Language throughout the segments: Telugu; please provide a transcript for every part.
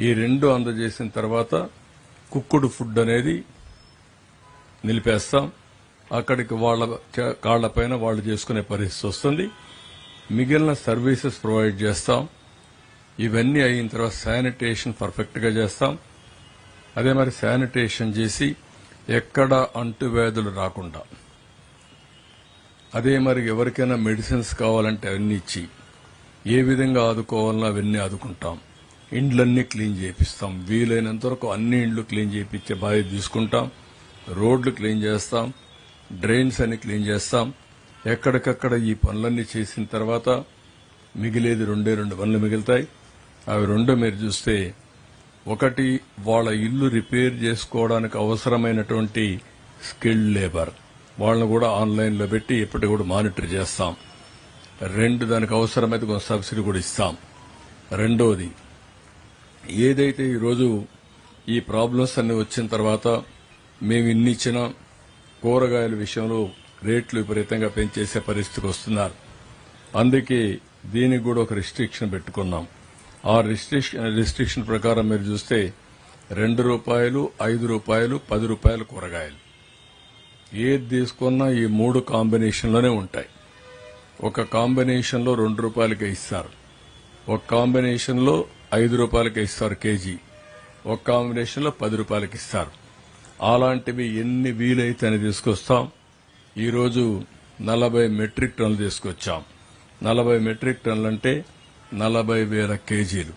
ఈ రెండు అందజేసిన తర్వాత కుక్కుడు ఫుడ్ అనేది నిలిపేస్తాం. అక్కడికి వాళ్ళ కాళ్ళపైన వాళ్ళు చేసుకునే పరిస్థితి వస్తుంది. మిగిలిన సర్వీసెస్ ప్రొవైడ్ చేస్తాం. ఇవన్నీ అయిన తర్వాత శానిటేషన్ పర్ఫెక్ట్గా చేస్తాం. అదే మరి శానిటేషన్ చేసి ఎక్కడ అంటువ్యాధులు రాకుండా. అదే మరి ఎవరికైనా మెడిసిన్స్ కావాలంటే అవన్నీ ఇచ్చి ఏ విధంగా ఆదుకోవాలన్నా అవన్నీ ఆదుకుంటాం. ఇండ్లన్నీ క్లీన్ చేపిస్తాం. వీలైనంత వరకు అన్ని ఇండ్లు క్లీన్ చేయించే బాధ్యత తీసుకుంటాం. రోడ్లు క్లీన్ చేస్తాం. డ్రైన్స్ అన్ని క్లీన్ చేస్తాం. ఎక్కడికక్కడ ఈ పనులన్నీ చేసిన తర్వాత మిగిలేది రెండే రెండు పనులు మిగులుతాయి. అవి రెండు మీరు చూస్తే ఒకటి వాళ్ళ ఇల్లు రిపేర్ చేసుకోవడానికి అవసరమైనటువంటి స్కిల్డ్ లేబర్. వాళ్ళని కూడా ఆన్లైన్లో పెట్టి ఎప్పటి కూడా మానిటర్ చేస్తాం. రెండు దానికి అవసరమైతే కొంత సబ్సిడీ కూడా ఇస్తాం. రెండవది ఏదైతే ఈరోజు ఈ ప్రాబ్లమ్స్ అన్ని వచ్చిన తర్వాత మేము ఇన్నిచ్చిన కూరగాయల విషయంలో రేట్లు విపరీతంగా పెంచేసే పరిస్థితికి వస్తున్నారు. అందుకే దీనికి కూడా ఒక రిస్ట్రిక్షన్ పెట్టుకున్నాం. ఆ రిస్ట్రిక్షన్ రిస్ట్రిక్షన్ ప్రకారం మీరు చూస్తే రెండు రూపాయలు ఐదు రూపాయలు పది రూపాయలు కూరగాయలు. ఏది తీసుకున్నా ఈ మూడు కాంబినేషన్లోనే ఉంటాయి. ఒక కాంబినేషన్లో రెండు రూపాయలకే ఇస్తారు. ఒక కాంబినేషన్లో ఐదు రూపాయలకే ఇస్తారు కేజీ. ఒక కాంబినేషన్లో పది రూపాయలకి ఇస్తారు. అలాంటివి ఎన్ని వీలైతే అని తీసుకొస్తాం. ఈరోజు నలభై మెట్రిక్ టన్లు తీసుకొచ్చాం. నలభై మెట్రిక్ టన్లు అంటే నలభై వేల కేజీలు.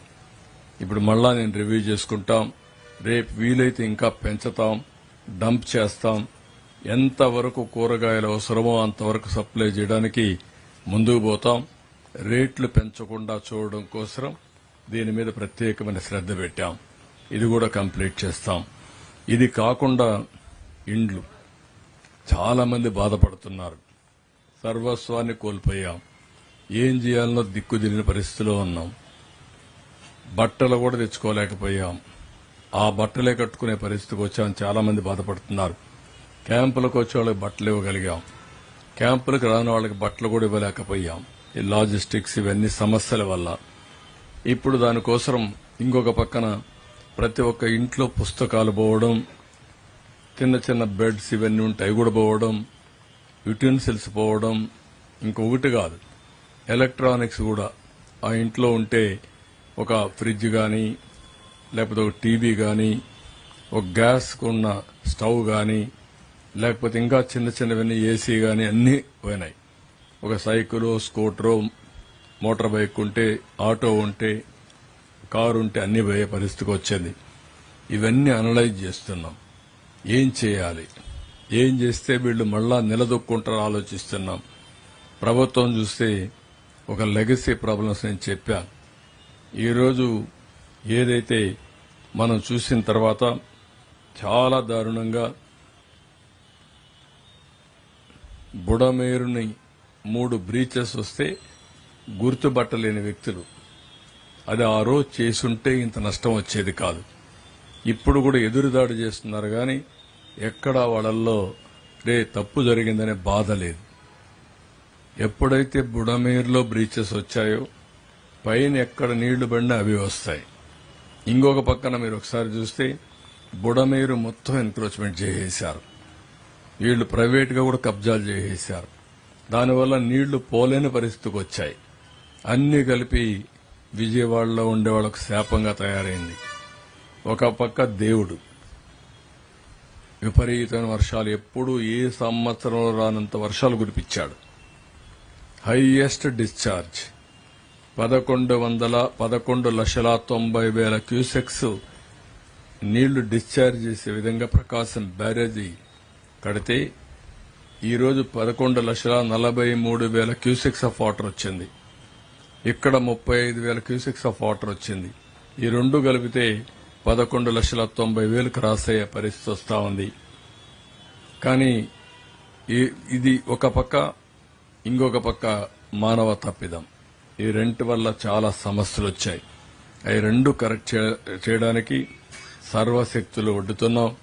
ఇప్పుడు మళ్ళా నేను రివ్యూ చేసుకుంటాం. రేపు వీలైతే ఇంకా పెంచుతాం డంప్ చేస్తాం. ఎంతవరకు కూరగాయలు అవసరమో అంతవరకు సప్లై చేయడానికి ముందుకు పోతాం. రేట్లు పెంచకుండా చూడడం కోసం దీని మీద ప్రత్యేకమైన శ్రద్ధ పెట్టాం. ఇది కూడా కంప్లీట్ చేస్తాం. ఇది కాకుండా ఇండ్లు. చాలా మంది బాధపడుతున్నారు. సర్వస్వాన్ని కోల్పోయాం. ఏం చేయాలనో దిక్కు తిరిగిన పరిస్థితిలో ఉన్నాం. బట్టలు కూడా తెచ్చుకోలేకపోయాం. ఆ బట్టలే కట్టుకునే పరిస్థితికి వచ్చాం. చాలా మంది బాధపడుతున్నారు. క్యాంపులకు వచ్చే వాళ్ళకి బట్టలు ఇవ్వగలిగాం. క్యాంపులకు రాని వాళ్ళకి బట్టలు కూడా ఇవ్వలేకపోయాం. ఈ లాజిస్టిక్స్ ఇవన్నీ సమస్యల వల్ల. ఇప్పుడు దానికోసం ఇంకొక పక్కన ప్రతి ఒక్క ఇంట్లో పుస్తకాలు పోవడం చిన్న చిన్న బెడ్స్ ఇవన్నీ ఉంటాయి కూడా పోవడం యుటెన్సిల్స్ పోవడం ఇంకొకటి కాదు. ఎలక్ట్రానిక్స్ కూడా. ఆ ఇంట్లో ఉంటే ఒక ఫ్రిడ్జ్ కానీ లేకపోతే ఒక టీవీ కానీ ఒక గ్యాస్ ఉన్న స్టవ్ కానీ లేకపోతే ఇంకా చిన్న చిన్నవన్నీ ఏసీ కానీ అన్నీ పోయినాయి. ఒక సైకిల్ స్కూటరు మోటార్ బైక్ ఉంటే ఆటో ఉంటే కారు ఉంటే అన్ని పోయే పరిస్థితికి వచ్చింది. ఇవన్నీ అనలైజ్ చేస్తున్నాం. ఏం చేయాలి? ఏం చేస్తే వీళ్ళు మళ్ళా నిలదొక్కుంటారో ఆలోచిస్తున్నాం. ప్రభుత్వం చూస్తే ఒక లెగసీ ప్రాబ్లమ్స్ నేను చెప్పాను ఈరోజు ఏదైతే మనం చూసిన తర్వాత చాలా దారుణంగా బుడమేరుని మూడు బ్రీచెస్ వస్తే గుర్తుపట్టలేని వ్యక్తులు. అది ఆ రోజు చేసుంటే ఇంత నష్టం వచ్చేది కాదు. ఇప్పుడు కూడా ఎదురుదాడి చేస్తున్నారు కానీ ఎక్కడా వాళ్ళల్లో రే తప్పు జరిగిందనే బాధ లేదు. ఎప్పుడైతే బుడమేరులో బ్రీచెస్ వచ్చాయో పైన ఎక్కడ నీళ్ళు పడినా అవి వస్తాయి. ఇంకొక పక్కన మీరు ఒకసారి చూస్తే బుడమేరు మొత్తం ఎన్క్రోచ్మెంట్ చేసేశారు. వీళ్ళు ప్రైవేట్గా కూడా కబ్జాలు చేసేశారు. దానివల్ల నీళ్ళు పోలేని పరిస్థితికి వచ్చాయి. అన్ని కలిపి విజయవాడలో ఉండే వాళ్ళకు శాపంగా తయారైంది. ఒక పక్క దేవుడు. విపరీతమైన వర్షాలు. ఎప్పుడూ ఏ సంవత్సరంలో రానంత వర్షాలు కురిపించాడు. Highest discharge. పదకొండు వందల పదకొండు లక్షల తొంభై వేల క్యూసెక్స్ నీళ్ళు డిశ్చార్జ్ చేసే విధంగా ప్రకాశం బ్యారేజీ కడితే ఈరోజు పదకొండు లక్షల నలభై మూడు వేల క్యూసెక్స్ ఆఫ్ వాటర్ వచ్చింది. ఇక్కడ ముప్పై ఐదు వేల క్యూసెక్స్ ఆఫ్ వాటర్ వచ్చింది. ఈ రెండు కలిపితే పదకొండు లక్షల తొంభై వేలు క్రాస్ అయ్యే పరిస్థితి వస్తూ ఉంది. కానీ ఈ- ఇది ఒక పక్క ఇంకొక పక్క మానవ తప్పిదం. ఈ రెంట్ వల్ల చాలా సమస్యలు వచ్చాయి. అవి రెండు కరెక్ట్ చే- చేయడానికి సర్వశక్తులు ఒడ్డుతున్నాం.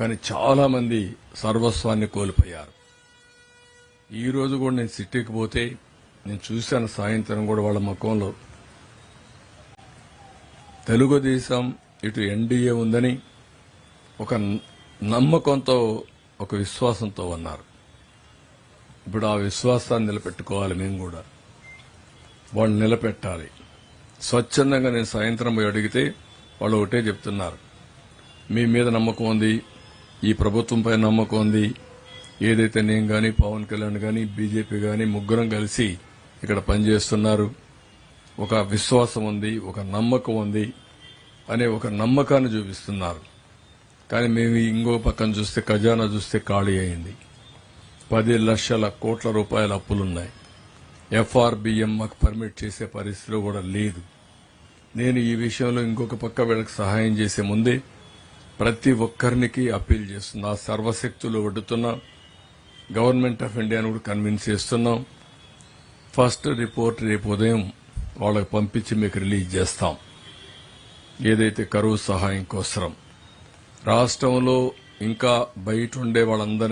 కానీ చాలా మంది సర్వస్వాన్ని కోల్పోయారు. ఈ రోజు కూడా నేను సిటీకి పోతే నేను చూశాను సాయంత్రం కూడా వాళ్ళ ముఖంలో. తెలుగుదేశం ఇటు ఎన్డీఏ ఉందని ఒక నమ్మకంతో ఒక విశ్వాసంతో ఉన్నారు. ఇప్పుడు ఆ విశ్వాసాన్ని నిలబెట్టుకోవాలి మేము కూడా. వాళ్ళు నిలబెట్టాలి. స్వచ్ఛందంగా నేను సాయంత్రం పోయి అడిగితే వాళ్ళు ఒకటే చెప్తున్నారు. మీ మీద నమ్మకం ఉంది ఈ ప్రభుత్వంపై నమ్మకం ఉంది. ఏదైతే నేను కానీ పవన్ కళ్యాణ్ కానీ బీజేపీ కానీ ముగ్గురం కలిసి ఇక్కడ పనిచేస్తున్నారు. ఒక విశ్వాసం ఉంది ఒక నమ్మకం ఉంది అనే ఒక నమ్మకాన్ని చూపిస్తున్నారు. కానీ మేము ఇంకో పక్కన చూస్తే ఖజానా చూస్తే ఖాళీ అయింది. పది లక్షల కోట్ల రూపాయల అప్పులున్నాయి. ఎఫ్ఆర్బిఎం మాకు పర్మిట్ చేసే పరిస్థితిలో కూడా లేదు. నేను ఈ విషయంలో ఇంకొక పక్క వీళ్ళకి సహాయం చేసే ముందే ప్రతి ఒక్కరికి అప్పీల్ చేస్తున్నా. సర్వశక్తులు ఒడ్డుతున్నా. గవర్నమెంట్ ఆఫ్ ఇండియాను కూడా కన్విన్స్ చేస్తున్నాం. ఫస్ట్ రిపోర్ట్ రేపు ఉదయం వాళ్ళకి పంపించి మీకు రిలీజ్ చేస్తాం. ఏదైతే కరువు సహాయం కోసరం. రాష్ట్రంలో ఇంకా బయట ఉండే వాళ్ళందరినీ